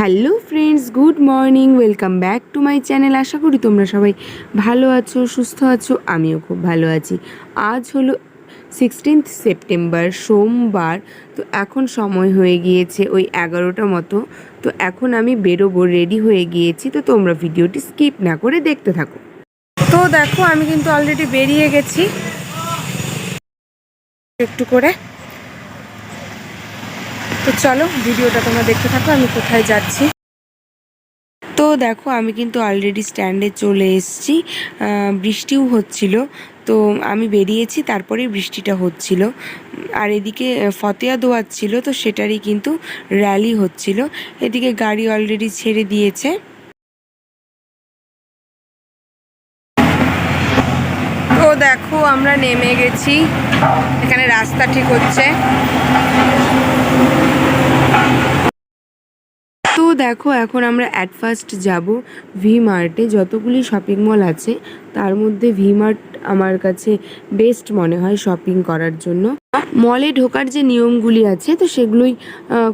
Hello friends, good morning, welcome back to my channel. আশা করি তোমরা সবাই ভালো আছো, সুস্থ আছো, আমিও খুব ভালো আছি। আজ হলো সিক্সটিন্থ সেপ্টেম্বর সোমবার, তো এখন সময় হয়ে গিয়েছে ওই এগারোটা মতো। তো এখন আমি বেরোবো রেডি হয়ে গিয়েছি, তো তোমরা ভিডিওটি স্কিপ না করে দেখতে থাকো। তো দেখো, আমি কিন্তু অলরেডি বেরিয়ে গেছি। একটু করে তো চলো, ভিডিওটা তোমরা দেখতে থাকো, আমি কোথায় যাচ্ছি। তো দেখো, আমি কিন্তু অলরেডি স্ট্যান্ডে চলে এসেছি। বৃষ্টিও হচ্ছিল। তো আমি বেরিয়েছি তারপরে বৃষ্টিটা হচ্ছিল। আর এদিকে ফতেয়া দোয়ার ছিল, তো সেটারই কিন্তু র্যালি হচ্ছিল। এদিকে গাড়ি অলরেডি ছেড়ে দিয়েছে। তো দেখো, আমরা নেমে গেছি। এখানে রাস্তা ঠিক হচ্ছে। দেখো, এখন আমরা অ্যাট ফার্স্ট যাব ভি মার্টে যতগুলি শপিং মল আছে, তার মধ্যে ভি মার্ট আমার কাছে বেস্ট মনে হয় শপিং করার জন্য। মলে ঢোকার যে নিয়মগুলি আছে, তো সেগুলোই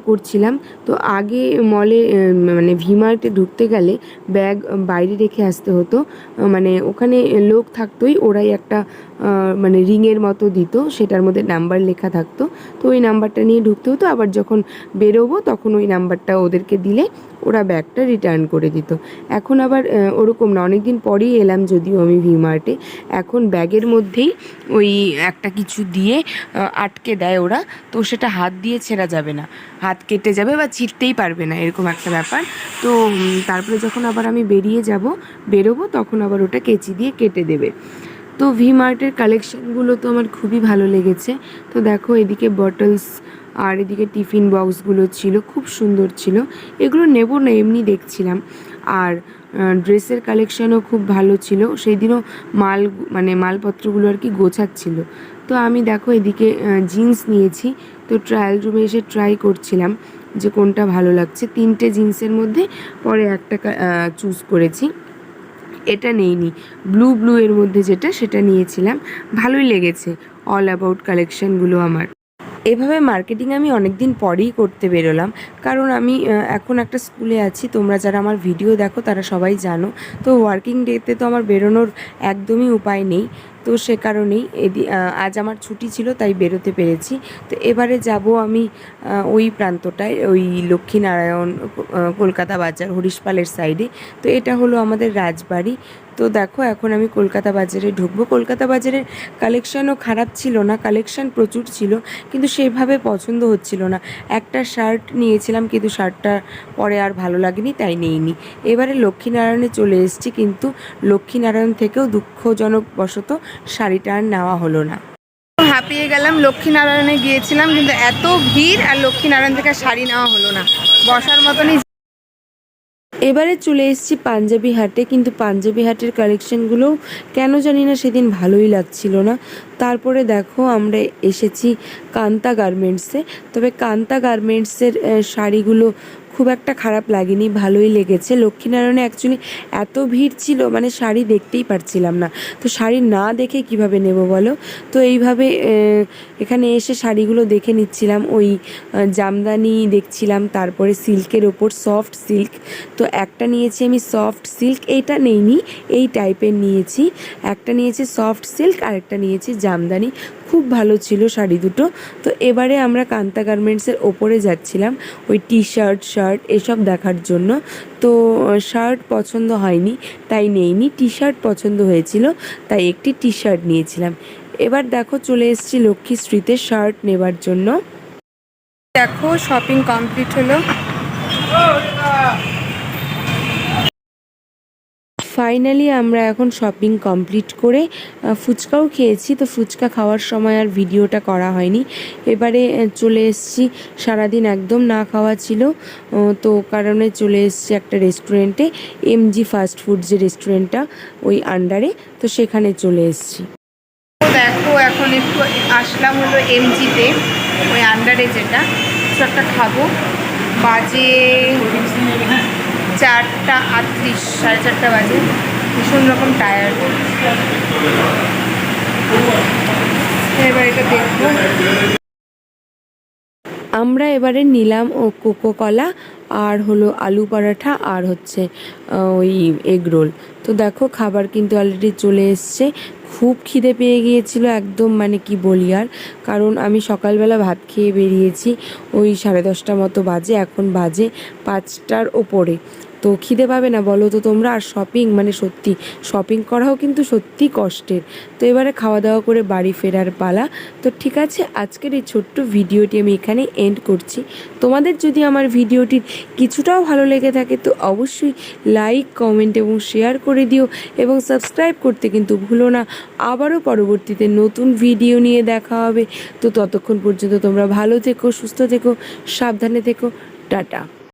করছিলাম। তো আগে মলে মানে ভি মার্টে ঢুকতে গেলে ব্যাগ বাইরে রেখে আসতে হতো। মানে ওখানে লোক থাকতোই ওরাই একটা মানে রিংয়ের মতো দিত, সেটার মধ্যে নাম্বার লেখা থাকতো। তো ওই নাম্বারটা নিয়ে ঢুকতে হতো। আবার যখন বেরোবো, তখন ওই নাম্বারটা ওদেরকে দিলে ওরা ব্যাগটা রিটার্ন করে দিত। এখন আবার ওরকম না। অনেক দিন পরেই এলাম যদিও আমি ভি মার্টে এখন ব্যাগের মধ্যেই ওই একটা কিছু দিয়ে আটকে দেয় ওরা। তো সেটা হাত দিয়ে ছেঁড়া যাবে না। হাত কেটে যাবে বা ছিঁড়তেই পারবে না, এরকম একটা ব্যাপার। তো তারপরে যখন আবার আমি বেরিয়ে যাব, বেরোবো, তখন আবার ওটা কেচি দিয়ে কেটে দেবে। তো ভি মার্টের কালেকশানগুলো তো আমার খুবই ভালো লেগেছে। তো দেখো, এদিকে বটলস আর এদিকে টিফিন বক্সগুলো ছিল, খুব সুন্দর ছিল। এগুলো নেব না, এমনি দেখছিলাম। আর ড্রেসের কালেকশানও খুব ভালো ছিল। সেই দিনও মাল মানে মালপত্রগুলো আর কি গোছাচ্ছিল। তো আমি দেখো এদিকে জিন্স নিয়েছি। তো ট্রায়াল রুমে এসে ট্রাই করছিলাম যে কোনটা ভালো লাগছে। তিনটে জিন্সের মধ্যে পরে একটা চুজ করেছি। এটা নেইনি। ব্লু ব্লু এর মধ্যে যেটা, সেটা নিয়েছিলাম। ভালোই লেগেছে। অল অ্যাবাউট কালেকশনগুলো আমার। এভাবে মার্কেটিং আমি অনেক দিন পরেই করতে বেরোলাম। কারণ আমি এখন একটা স্কুলে আছি, তোমরা যারা আমার ভিডিও দেখো তারা সবাই জানো। তো ওয়ার্কিং ডেতে তো আমার বেরোনোর একদমই উপায় নেই। তো সে কারণেই এদি আজ আমার ছুটি ছিল, তাই বেরোতে পেরেছি। তো এবারে যাব আমি ওই প্রান্তটায়, ওই লক্ষ্মীনারায়ণ কলকাতা বাজার, হরিশপালের সাইডে তো এটা হলো আমাদের রাজবাড়ি। তো দেখো, এখন আমি কলকাতা বাজারে ঢুকবো। কলকাতা বাজারের কালেকশানও খারাপ ছিল না, কালেকশান প্রচুর ছিল, কিন্তু সেইভাবে পছন্দ হচ্ছিল না। একটা শার্ট নিয়েছিলাম, কিন্তু শার্টটা পরে আর ভালো লাগেনি, তাই নেইনি। এবারে লক্ষ্মীনারায়ণে চলে এসেছি, কিন্তু লক্ষ্মীনারায়ণ থেকেও দুঃখজনক বশত শাড়িটা আর নেওয়া হলো না। হাঁপিয়ে গেলাম, লক্ষ্মীনারায়ণে গিয়েছিলাম, কিন্তু এত ভিড় আর লক্ষ্মীনারায়ণ থেকে শাড়ি নেওয়া হলো না। বসার মতনই এবারে চলে এসেছি পাঞ্জাবি হাটে, কিন্তু পাঞ্জাবি হাটের কালেকশানগুলো কেন জানি না সেদিন ভালোই লাগছিল না। তারপরে দেখো আমরা এসেছি কান্তা গার্মেন্টসে। তবে কান্তা গার্মেন্টসের শাড়িগুলো খুব একটা খারাপ লাগেনি, ভালোই লেগেছে। লক্ষ্মীনারায়ণে অ্যাকচুয়ালি এত ভিড় ছিল মানে শাড়ি দেখতেই পারছিলাম না। তো শাড়ি না দেখে কীভাবে নেব বলো? তো এইভাবে এখানে এসে শাড়িগুলো দেখে নিচ্ছিলাম। ওই জামদানি দেখছিলাম, তারপরে সিল্কের ওপর সফট সিল্ক তো একটা নিয়েছি আমি সফট সিল্ক এইটা নেইনি, এই টাইপের নিয়েছি। একটা নিয়েছি সফট সিল্ক আর একটা নিয়েছি জামদানি। খুব ভালো ছিল শাড়ি দুটো। তো এবারে আমরা কান্তা গার্মেন্টসের ওপরে যাচ্ছিলাম, ওই টি শার্ট শার্ট এসব দেখার জন্য। তো শার্ট পছন্দ হয়নি, তাই নেইনি। টি শার্ট পছন্দ হয়েছিল, তাই একটি টি শার্ট নিয়েছিলাম। এবার দেখো চলে এসেছি লক্ষ্মীশ্রীতে শার্ট নেবার জন্য। দেখো শপিং কমপ্লিট হলো। ফাইনালি আমরা এখন শপিং কমপ্লিট করে ফুচকাও খেয়েছি। তো ফুচকা খাওয়ার সময় আর ভিডিওটা করা হয়নি। এবারে চলে এসেছি। সারাদিন একদম না খাওয়া ছিল। তো কারণে চলে এসেছি একটা রেস্টুরেন্টে এমজি ফাস্ট ফুড যে রেস্টুরেন্টটা ওই আন্ডারে তো সেখানে চলে এসেছি। দেখো, এখন একটু আসলাম হলো এমজিতে ওই আন্ডারে যেটা। একটা খাব। বাজে চারটা আটত্রিশ, সাড়ে চারটা বাজে। ভীষণ রকম টায়ার্ড এবার এটা দেখব। আমরা এবারে নিলাম ও কোকো কলা আর হলো আলু পরাঠা, আর হচ্ছে ওই এগ রোল। তো দেখো, খাবার কিন্তু অলরেডি চলে এসছে। খুব খিদে পেয়ে গিয়েছিল একদম মানে কি বলি আর। কারণ আমি সকালবেলা ভাত খেয়ে বেরিয়েছি, ওই সাড়ে দশটা মতো বাজে, এখন বাজে পাঁচটার ওপরে। তো খিদে পাবে না, বলো তো তোমরা। আর শপিং মানে সত্যি শপিং করাও কিন্তু সত্যি কষ্টের। তো এবারে খাওয়া দাওয়া করে বাড়ি ফেরার পালা। তো ঠিক আছে, আজকের এই ছোট্ট ভিডিওটি আমি এখানে এন্ড করছি। তোমাদের যদি আমার ভিডিওটির কিছুটাও ভালো লেগে থাকে, তো অবশ্যই লাইক কমেন্ট এবং শেয়ার করে দিও এবং সাবস্ক্রাইব করতে কিন্তু ভুলো না। আবারও পরবর্তীতে নতুন ভিডিও নিয়ে দেখা হবে। তো ততক্ষণ পর্যন্ত তোমরা ভালো থেকো, সুস্থ থেকো, সাবধানে থেকো। টাটা।